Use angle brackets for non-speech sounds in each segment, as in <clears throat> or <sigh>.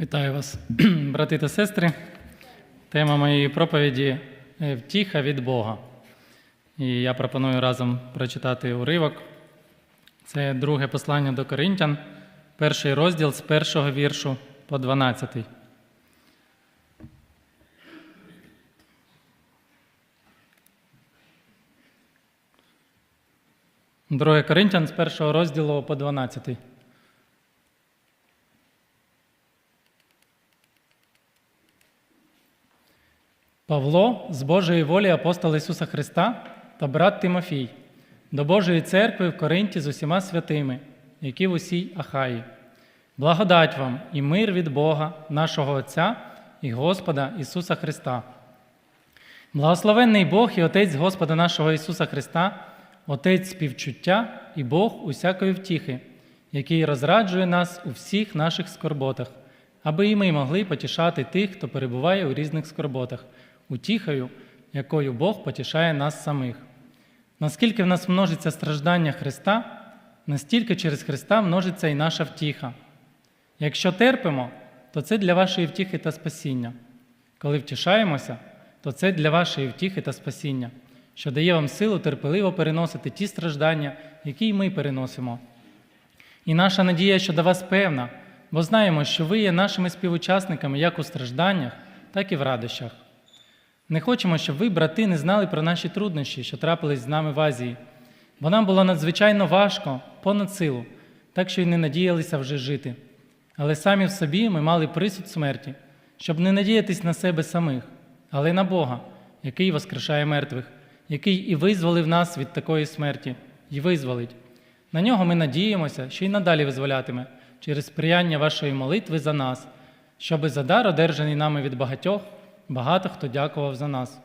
Вітаю вас, <clears throat> брати та сестри. Тема моєї проповіді е, втіха від Бога. І я пропоную разом прочитати уривок. Це друге послання до Коринтян, перший розділ з першого віршу по 12. Друге Коринтян з першого розділу по 12. Павло з Божої волі апостол Ісуса Христа та брат Тимофій до Божої церкви в Коринті з усіма святими, які в усій Ахаї. Благодать вам і мир від Бога, нашого Отця і Господа Ісуса Христа. Благословенний Бог і Отець Господа нашого Ісуса Христа, Отець співчуття і Бог усякої втіхи, який розраджує нас у всіх наших скорботах, аби і ми могли потішати тих, хто перебуває у різних скорботах, утіхою, якою Бог потішає нас самих. Наскільки в нас множиться страждання Христа, настільки через Христа множиться і наша втіха. Якщо терпимо, то це для вашої втіхи та спасіння. Коли втішаємося, то це для вашої втіхи та спасіння, що дає вам силу терпеливо переносити ті страждання, які й ми переносимо. І наша надія щодо вас певна, бо знаємо, що ви є нашими співучасниками як у стражданнях, так і в радощах. Не хочемо, щоб ви, брати, не знали про наші труднощі, що трапились з нами в Азії, бо нам було надзвичайно важко, понад силу, так що й не надіялися вже жити. Але самі в собі ми мали присуд смерті, щоб не надіятись на себе самих, але на Бога, який воскрешає мертвих, який і визволив нас від такої смерті, і визволить. На нього ми надіємося, що й надалі визволятиме через сприяння вашої молитви за нас, щоби за дар, одержаний нами від багатьох, багато хто дякував за нас.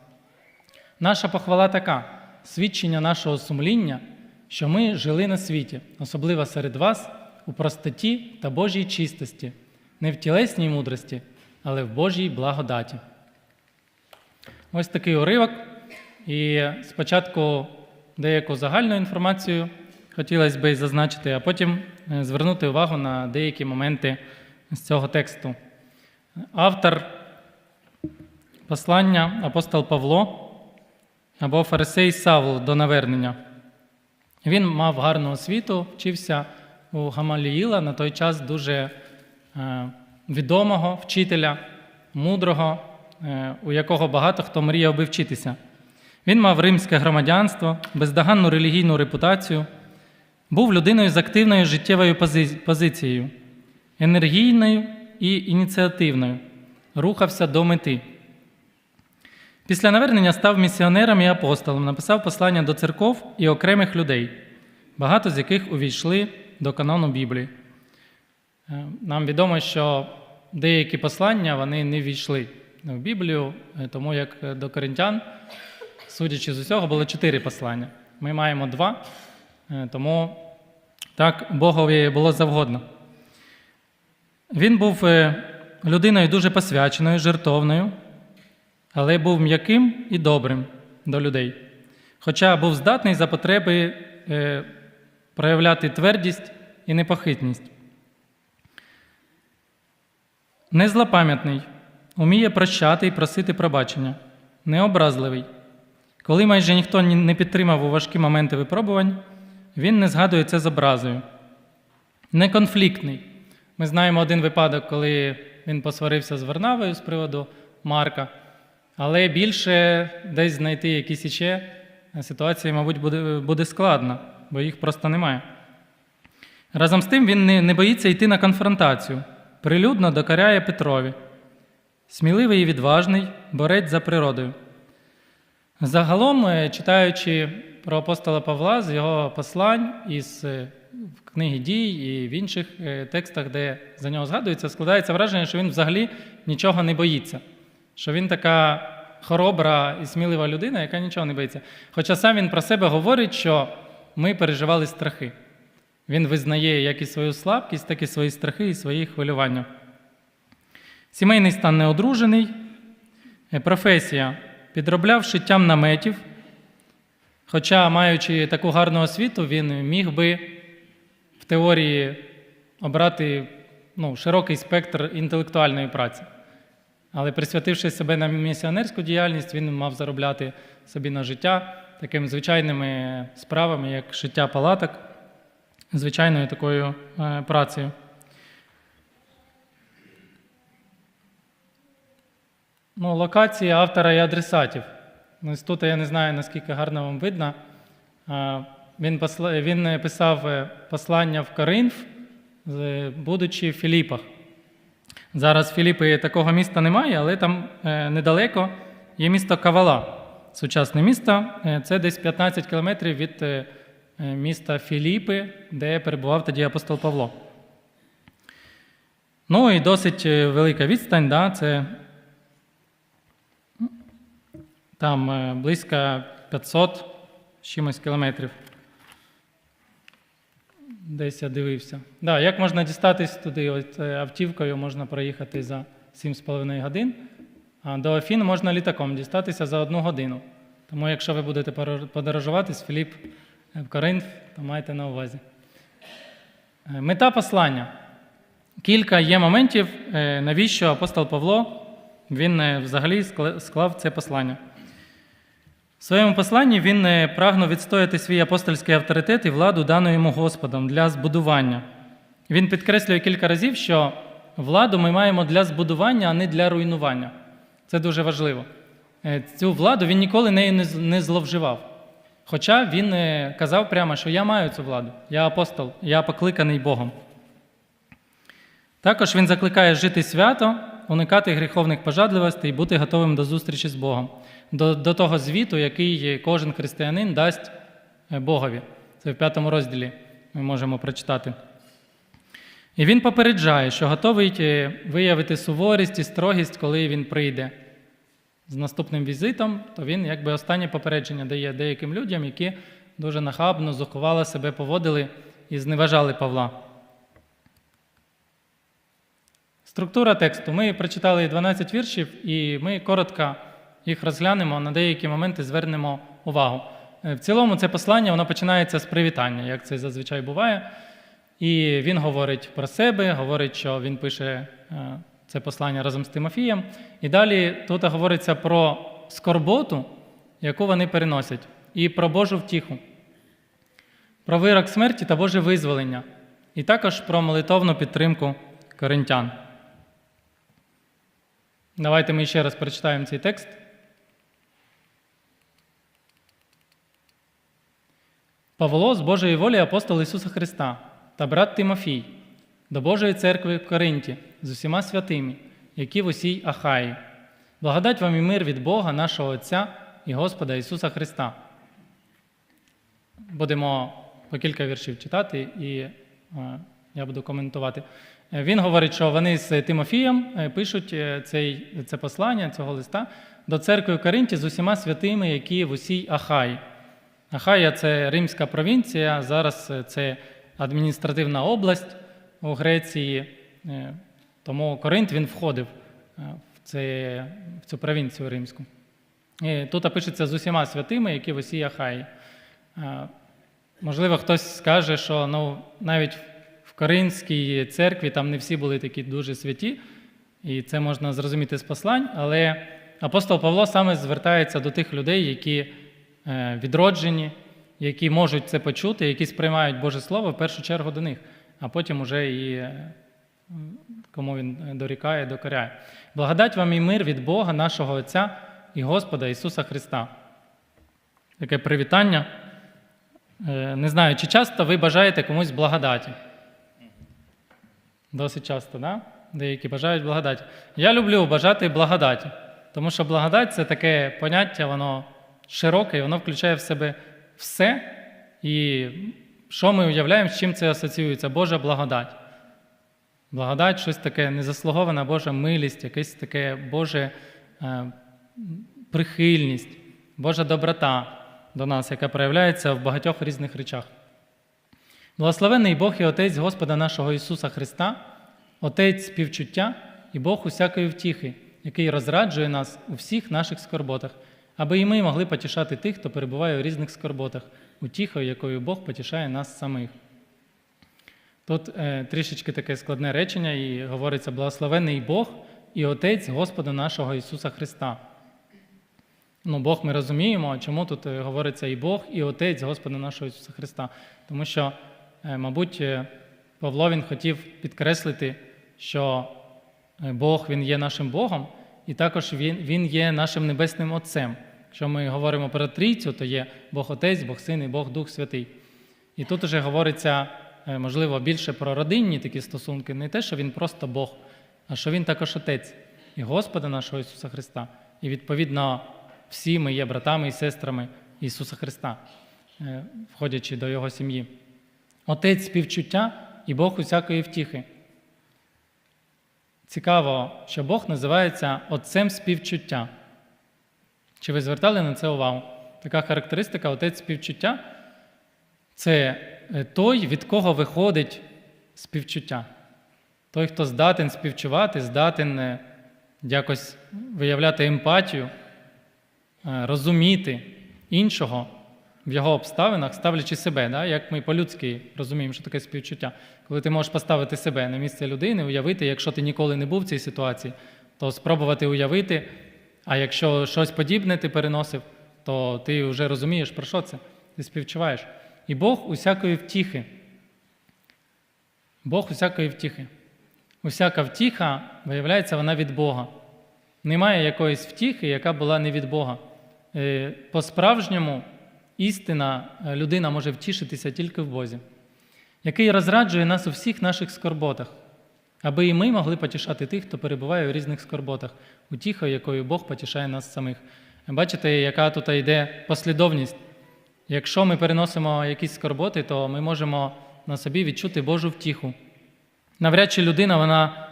Наша похвала така свідчення нашого сумління, що ми жили на світі, особливо серед вас, у простоті та Божій чистості, не в тілесній мудрості, але в Божій благодаті. Ось такий уривок. І спочатку деяку загальну інформацію хотілося б зазначити, а потім е, звернути увагу на деякі моменти з цього тексту. Автор послання апостол Павло або Фарисей Савл до навернення. Він мав гарну освіту, вчився у Гамаліїла на той час дуже е, відомого вчителя, мудрого, е, у якого багато хто мріяв би вчитися. Він мав римське громадянство, бездоганну релігійну репутацію, був людиною з активною життєвою пози- позицією, енергійною і ініціативною, рухався до мети. Після навернення став місіонером і апостолом, написав послання до церков і окремих людей, багато з яких увійшли до канону Біблії. Е, Нам відомо, що деякі послання вони не війшли в Біблію, е, тому як е, до коринтян, судячи з усього, було чотири послання. Ми маємо два, тому так Богові було завгодно. Він був людиною дуже посвяченою, жертовною, але був м'яким і добрим до людей. Хоча був здатний за потреби е, проявляти твердість і непохитність. Незлопам'ятний, уміє прощати і просити пробачення, необразливий. Коли майже ніхто не підтримав у важкі моменти випробувань, він не згадує це з образою. Неконфліктний. Ми знаємо один випадок, коли він посварився з Варнавою з приводу Марка, але більше десь знайти якісь іще ситуації, мабуть, буде, буде складно, бо їх просто немає. Разом з тим він не, не боїться йти на конфронтацію, прилюдно докаряє Петрові. Сміливий і відважний, борець за природою. Загалом, е, читаючи про апостола Павла з його послань із е, книги дій і в інших е, текстах, де за нього згадується, складається враження, що він взагалі нічого не боїться, що він така хоробра і смілива людина, яка нічого не боїться. Хоча сам він про себе говорить, що ми переживали страхи. Він визнає як і свою слабкість, так і свої страхи і свої хвилювання. Сімейний стан неодружений, Е, професія підробляв шиттям наметів. Хоча, маючи таку гарну освіту, він міг би в теорії обрати ну, широкий спектр інтелектуальної праці. Але присвятивши себе на місіонерську діяльність, він мав заробляти собі на життя такими звичайними справами, як шиття палаток, звичайною такою е, працею. Ну, локації автора і адресатів. Ну, Ось тут я не знаю, наскільки гарно вам видно. Він, посла... він е, писав е, послання в Коринф, будучи в Філіпах. Зараз в Філіпи такого міста немає, але там е, недалеко є місто Кавала, сучасне місто. Е, Це десь 15 кілометрів від е, міста Філіпи, де перебував тоді апостол Павло. Ну і досить велика відстань, да, це там близько 500 чимось кілометрів. Десь я дивився. Да, як можна дістатись туди? От, е, автівкою можна проїхати за 7,5 годин, а до Афін можна літаком дістатися за одну годину. Тому, якщо ви будете подорожувати з Філіп е, в Коринф, то майте на увазі. Е, Мета послання. Кілька є моментів, навіщо апостол Павло він взагалі склав це послання. В своєму посланні він е, прагнув відстояти свій апостольський авторитет і владу, дану йому Господом для збудування. Він підкреслює кілька разів, що владу ми маємо для збудування, а не для руйнування. Це дуже важливо. Е, Цю владу він ніколи нею не зловживав. Хоча він е, казав прямо, що я маю цю владу, я апостол, я покликаний Богом. Також він закликає жити свято, уникати гріховних пожадливостей і бути готовим до зустрічі з Богом, до, до того звіту, який кожен християнин дасть е, Богові. Це в п'ятому розділі ми можемо прочитати. І він попереджає, що готовий е, виявити суворість і строгість, коли він прийде з наступним візитом, то він якби останнє попередження дає деяким людям, які дуже нахабно, зухвало себе поводили і зневажали Павла. Структура тексту. Ми прочитали 12 віршів, і ми коротко їх розглянемо, на деякі моменти звернемо увагу. Е, В цілому це послання воно починається з привітання, як це зазвичай буває. І він говорить про себе, говорить, що він пише е, це послання разом з Тимофієм. І далі тут говориться про скорботу, яку вони переносять, і про Божу втіху, про вирок смерті та Боже визволення, і також про молитовну підтримку коринтян. Давайте ми ще раз прочитаємо цей текст. Павло з Божої волі апостол Ісуса Христа та брат Тимофій до Божої церкви в Коринті з усіма святими, які в усій Ахаї. Благодать вам і мир від Бога, нашого Отця і Господа Ісуса Христа. Будемо по кілька віршів читати, і е, я буду коментувати. Е, Він говорить, що вони з Тимофієм е, пишуть цей, це послання цього листа до церкви в Коринті з усіма святими, які в усій Ахаї. Ахая це римська провінція, зараз е, це адміністративна область у Греції, е, тому Коринт він входив е, в, цю провінцію римську. І тут пишеться з усіма святими, які в усій Ахаї. Е, Можливо, хтось скаже, що ну, навіть в Коринській церкві там не всі були такі дуже святі, і це можна зрозуміти з послань, але апостол Павло саме звертається до тих людей, які е, відроджені, які можуть це почути, які сприймають Боже Слово в першу чергу до них, а потім уже і е, кому він дорікає, докоряє. Благодать вам і мир від Бога, нашого Отця і Господа Ісуса Христа. Таке привітання. Е, Не знаю, чи часто ви бажаєте комусь благодаті? Досить часто, да? Деякі бажають благодаті. Я люблю бажати благодаті, тому що благодать це таке поняття, воно широке, і воно включає в себе все. І що ми уявляємо, з чим це асоціюється? Божа благодать. Благодать щось таке незаслугована Божа милість, якесь таке Боже е, прихильність, Божа доброта до нас, яка проявляється в багатьох різних речах. Благословений Бог і Отець Господа нашого Ісуса Христа, Отець співчуття і Бог усякої втіхи, який розраджує нас у всіх наших скорботах, аби і ми могли потішати тих, хто перебуває у різних скорботах, утіхою, якою Бог потішає нас самих. Тут е, трішечки таке складне речення, і говориться благословений Бог і Отець Господа нашого Ісуса Христа. Ну, Бог ми розуміємо, чому тут е, говориться і Бог, і Отець Господа нашого Ісуса Христа. Тому що, е, мабуть, е, Павло він хотів підкреслити, що е, Бог він є нашим Богом, і також Він, він є нашим Небесним Отцем. Якщо ми говоримо про трійцю, то є Бог Отець, Бог Син і Бог Дух Святий. І тут вже говориться, е, можливо, більше про родинні такі стосунки, не те, що Він просто Бог, а що Він також Отець і Господа нашого Ісуса Христа. І відповідно всі ми є братами і сестрами Ісуса Христа, е, входячи до Його сім'ї. Отець співчуття і Бог усякої втіхи. Цікаво, що Бог називається Отцем співчуття. Чи ви звертали на це увагу? Така характеристика отець співчуття це е, той, від кого виходить співчуття. Той, хто здатен співчувати, здатен е, якось виявляти емпатію, е, розуміти іншого в його обставинах, ставлячи себе, да? як ми по-людськи розуміємо, що таке співчуття. Коли ти можеш поставити себе на місце людини, уявити, якщо ти ніколи не був в цій ситуації, то спробувати уявити, а якщо щось подібне ти переносив, то ти вже розумієш, про що це, ти співчуваєш. І Бог усякої втіхи. Бог усякої втіхи. Усяка втіха, виявляється, вона від Бога. Немає якоїсь втіхи, яка була не від Бога. Е, По-справжньому істина е, людина може втішитися тільки в Бозі, який розраджує нас у всіх наших скорботах, аби і ми могли потішати тих, хто перебуває у різних скорботах, утіхою, якою Бог потішає нас самих. Бачите, яка тут йде послідовність. Якщо ми переносимо якісь скорботи, то ми можемо на собі відчути Божу втіху. Навряд чи людина вона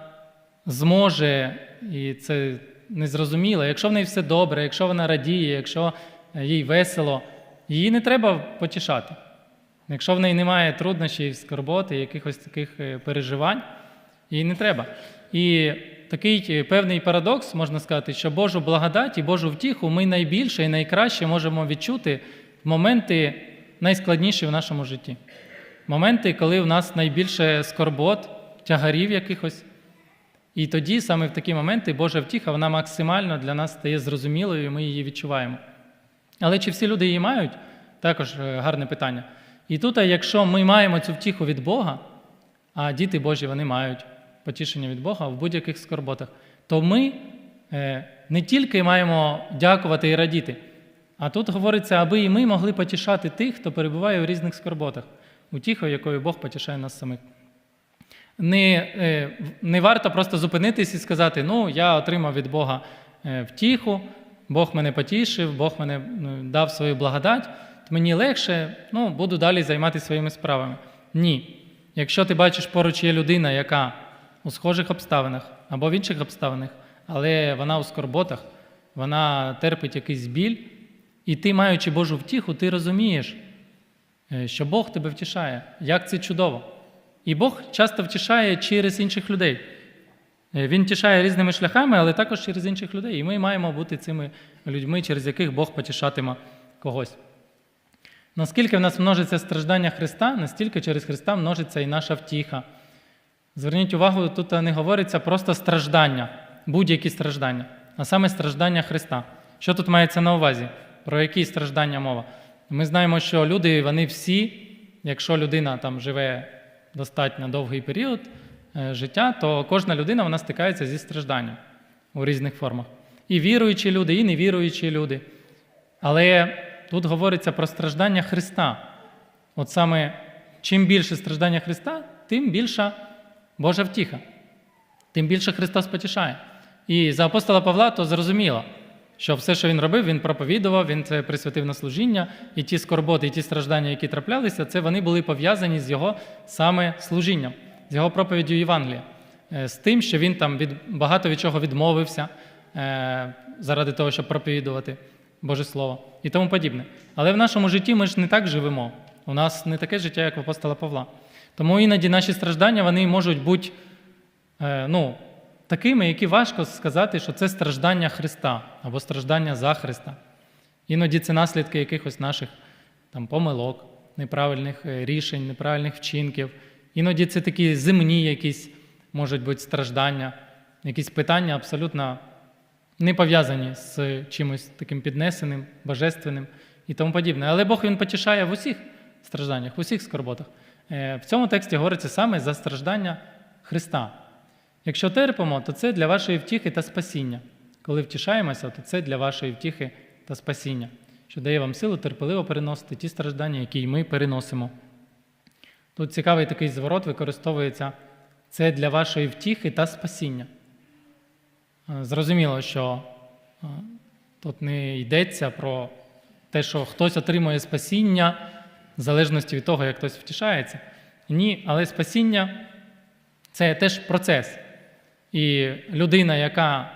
зможе, і це незрозуміло, якщо в неї все добре, якщо вона радіє, якщо їй весело, її не треба потішати. Якщо в неї немає труднощів, скорботи, якихось таких е, переживань, їй не треба. І такий е, певний парадокс, можна сказати, що Божу благодать і Божу втіху ми найбільше і найкраще можемо відчути в моменти найскладніші в нашому житті. Моменти, коли в нас найбільше скорбот, тягарів якихось. І тоді, саме в такі моменти, Божа втіха, вона максимально для нас стає зрозумілою, і ми її відчуваємо. Але чи всі люди її мають? Також е, гарне питання. І тут, якщо ми маємо цю втіху від Бога, а діти Божі вони мають потішення від Бога в будь-яких скорботах, то ми е, не тільки маємо дякувати і радіти, а тут говориться, аби і ми могли потішати тих, хто перебуває у різних скорботах, утіхою, якою Бог потішає нас самих. Не, е, не варто просто зупинитись і сказати, ну, я отримав від Бога е, втіху, Бог мене потішив, Бог мене ну, дав свою благодать, мені легше, ну, буду далі займатися своїми справами. Ні. Якщо ти бачиш поруч є людина, яка у схожих обставинах або в інших обставинах, але вона у скорботах, вона терпить якийсь біль, і ти, маючи Божу втіху, ти розумієш, е, що Бог тебе втішає, як це чудово. І Бог часто втішає через інших людей. Е, Він тішає різними шляхами, але також через інших людей. І ми маємо бути цими людьми, через яких Бог потішатиме когось. Наскільки в нас множиться страждання Христа, настільки через Христа множиться і наша втіха. Зверніть увагу, тут не говориться просто страждання, будь-які страждання, а саме страждання Христа. Що тут мається на увазі? Про які страждання мова? Ми знаємо, що люди, вони всі, якщо людина там живе достатньо довгий період е, життя, то кожна людина вона стикається зі стражданням у різних формах. І віруючі люди, і невіруючі люди. Але тут говориться про страждання Христа. От саме чим більше страждання Христа, тим більша Божа втіха, тим більше Христос потішає. І за апостола Павла то зрозуміло, що все, що він робив, він проповідував, він це присвятив на служіння, і ті скорботи, і ті страждання, які траплялися, це вони були пов'язані з його саме служінням, з його проповіддю Євангелія, Е, з тим, що він там від багато від чого відмовився е, заради того, щоб проповідувати Боже Слово і тому подібне. Але в нашому житті ми ж не так живемо. У нас не таке життя, як в апостола Павла. Тому іноді наші страждання вони можуть бути е, ну, такими, які важко сказати, що це страждання Христа або страждання за Христа. Іноді це наслідки якихось наших там, помилок, неправильних е, рішень, неправильних вчинків Іноді це такі земні якісь можуть бути страждання, якісь питання абсолютно не пов'язані з чимось таким піднесеним, божественним і тому подібне. Але Бог він потішає в усіх стражданнях, в усіх скорботах. Е, В цьому тексті говориться саме за страждання Христа. Якщо терпимо, то це для вашої втіхи та спасіння. Коли втішаємося, то це для вашої втіхи та спасіння, що дає вам силу терпеливо переносити ті страждання, які й ми переносимо. Тут цікавий такий зворот використовується це для вашої втіхи та спасіння. Е, Зрозуміло, що е, тут не йдеться про те, що хтось отримує спасіння в залежності від того, як хтось втішається. Ні, але спасіння це теж процес. І людина, яка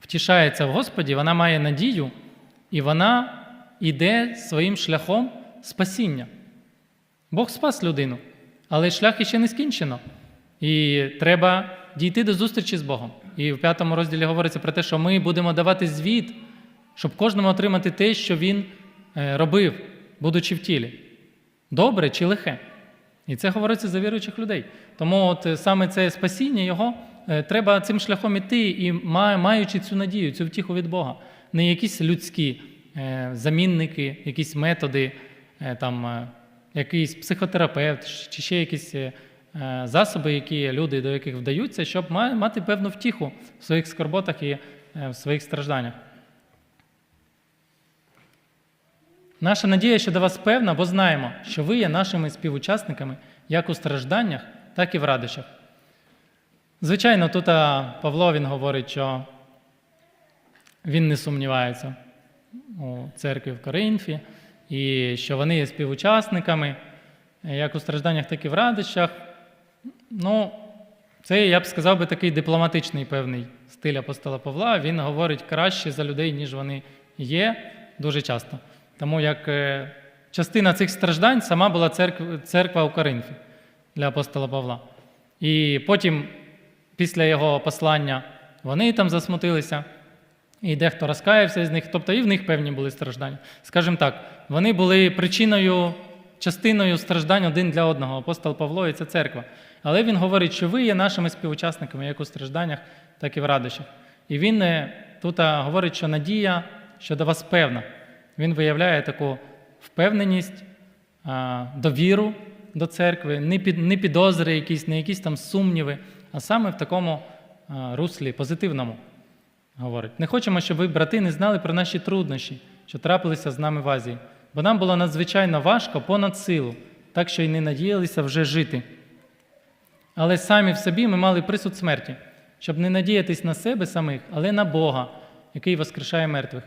втішається в Господі, вона має надію, і вона йде своїм шляхом спасіння. Бог спас людину, але шлях іще не скінчено. І треба дійти до зустрічі з Богом. І в п'ятому розділі говориться про те, що ми будемо давати звіт, щоб кожному отримати те, що він е, робив, будучи в тілі. Добре чи лихе. І це говориться за віруючих людей. Тому от е, саме це спасіння його е, треба цим шляхом іти і маючи цю надію, цю втіху від Бога. Не якісь людські е, замінники, якісь методи, там, якийсь психотерапевт чи ще якісь засоби, які люди до яких вдаються, щоб мати певну втіху в своїх скорботах і в своїх стражданнях. Наша надія щодо вас певна, бо знаємо, що ви є нашими співучасниками як у стражданнях, так і в радощах. Звичайно, тут Павло він говорить, що він не сумнівається у церкві в Коринфі, і що вони є співучасниками е, як у стражданнях, так і в радощах. Ну, це, я б сказав би, такий дипломатичний певний стиль апостола Павла. Він говорить краще за людей, ніж вони є, дуже часто. Тому як е, частина цих страждань сама була церква, церква у Коринфі для апостола Павла. І потім, після його послання, вони там засмутилися, і дехто розкаявся з них, тобто і в них певні були страждання. Скажімо так, вони були причиною, частиною страждань один для одного, апостол Павло і ця церква. Але він говорить, що ви є нашими співучасниками як у стражданнях, так і в радощах. І він е, тут говорить, що надія щодо вас певна. Він виявляє таку впевненість, довіру до церкви, не підозри, якісь, не якісь там сумніви, а саме в такому руслі позитивному. Говорить, не хочемо, щоб ви, брати, не знали про наші труднощі, що трапилися з нами в Азії, бо нам було надзвичайно важко понад силу, так що й не надіялися вже жити. Але самі в собі ми мали присуд смерті, щоб не надіятись на себе самих, але на Бога, який воскрешає мертвих,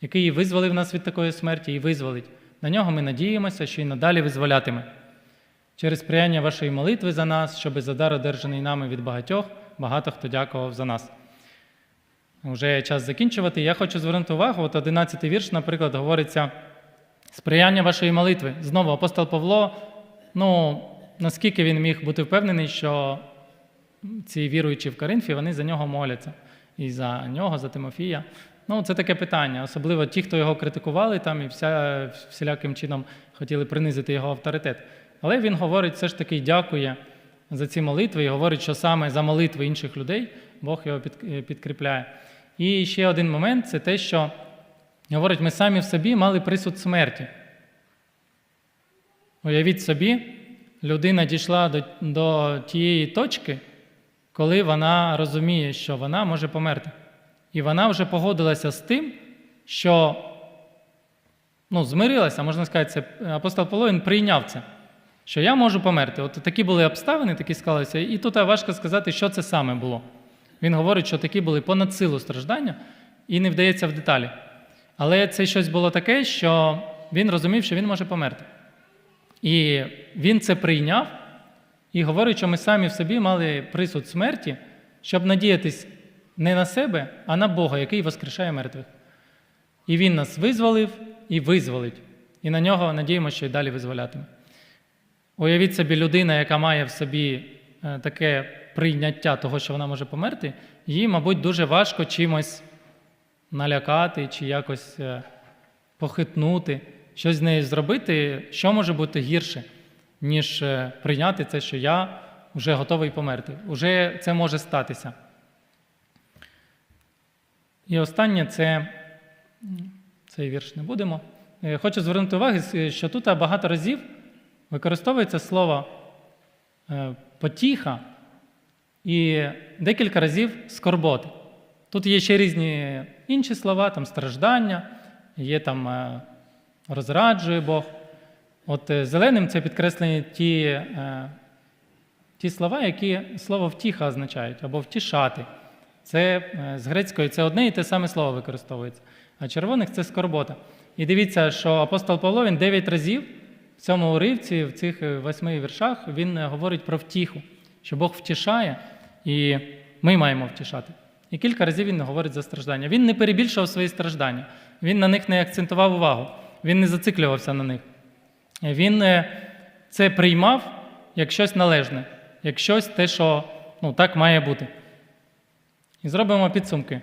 який визволив нас від такої смерті і визволить. На нього ми надіємося, що й надалі визволятиме. Через сприяння вашої молитви за нас, щоби за дар, одержаний нами від багатьох, багато хто дякував за нас. Уже час закінчувати. Я хочу звернути увагу, от 11 вірш, наприклад, говориться сприяння вашої молитви. Знову апостол Павло, ну, наскільки він міг бути впевнений, що ці віруючі в Коринфі, вони за нього моляться. І за нього, за Тимофія. Ну, це таке питання. Особливо ті, хто його критикували там і вся, всіляким чином хотіли принизити його авторитет. Але він говорить, все ж таки дякує за ці молитви і говорить, що саме за молитви інших людей Бог його підкріпляє. І ще один момент це те, що говорить, ми самі в собі мали присуд смерті. Уявіть собі, людина дійшла до, до тієї точки, коли вона розуміє, що вона може померти. І вона вже погодилася з тим, що ну, змирилася, можна сказати, це апостол Павло, він прийняв це, що я можу померти. От такі були обставини, такі склалися, і тут важко сказати, що це саме було. Він говорить, що такі були понад силу страждання і не вдається в деталі. Але це щось було таке, що він розумів, що він може померти. І він це прийняв і говорить, що ми самі в собі мали присуд смерті, щоб надіятись не на себе, а на Бога, який воскрешає мертвих. І Він нас визволив і визволить. І на нього надіємося, що й далі визволятиме. Уявіть собі, людина, яка має в собі е, таке прийняття того, що вона може померти, їй, мабуть, дуже важко чимось налякати чи якось е, похитнути, щось з нею зробити, що може бути гірше, ніж е, прийняти це, що я вже готовий померти. Уже це може статися. І останнє це цей вірш не будемо. Е, Хочу звернути увагу, що тут багато разів використовується слово е, потіха і декілька разів скорботи. Тут є ще різні інші слова, там страждання, є там е, розраджує Бог. От е, зеленим це підкреслені ті, е, ті слова, які слово втіха означають, або втішати. Це е, з грецької це одне і те саме слово використовується. А червоних це скорбота. І дивіться, що апостол Павло він дев'ять разів в цьому уривці, в цих е, восьми віршах, він е, говорить про втіху, що Бог втішає, і ми маємо втішати. І кілька разів він говорить за страждання. Він не перебільшував свої страждання, він на них не акцентував увагу, він не зациклювався на них. Він це приймав як щось належне, як щось те, що ну, так має бути. І зробимо підсумки.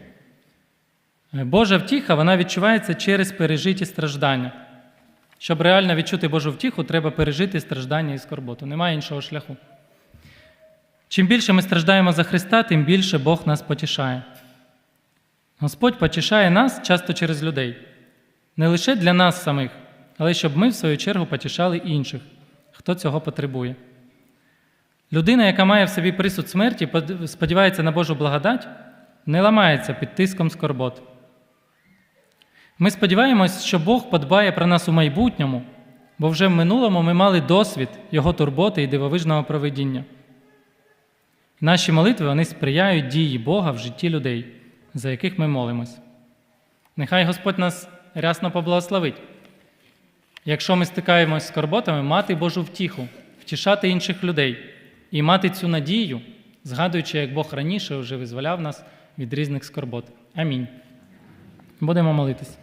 Е, Божа втіха вона відчувається через пережиті страждання. Щоб реально відчути Божу втіху, треба пережити страждання і скорботу. Немає іншого шляху. Чим більше ми страждаємо за Христа, тим більше Бог нас потішає. Господь потішає нас часто через людей. Не лише для нас самих, але щоб ми, в свою чергу, потішали інших, хто цього потребує. Людина, яка має в собі присуд смерті, сподівається на Божу благодать, не ламається під тиском скорбот. Ми сподіваємось, що Бог подбає про нас у майбутньому, бо вже в минулому ми мали досвід Його турботи і дивовижного проведіння. Наші молитви вони сприяють дії Бога в житті людей, за яких ми молимось. Нехай Господь нас рясно поблагословить. Якщо ми стикаємось з скорботами, мати Божу втіху, втішати інших людей і мати цю надію, згадуючи, як Бог раніше вже визволяв нас від різних скорбот. Амінь. Будемо молитись.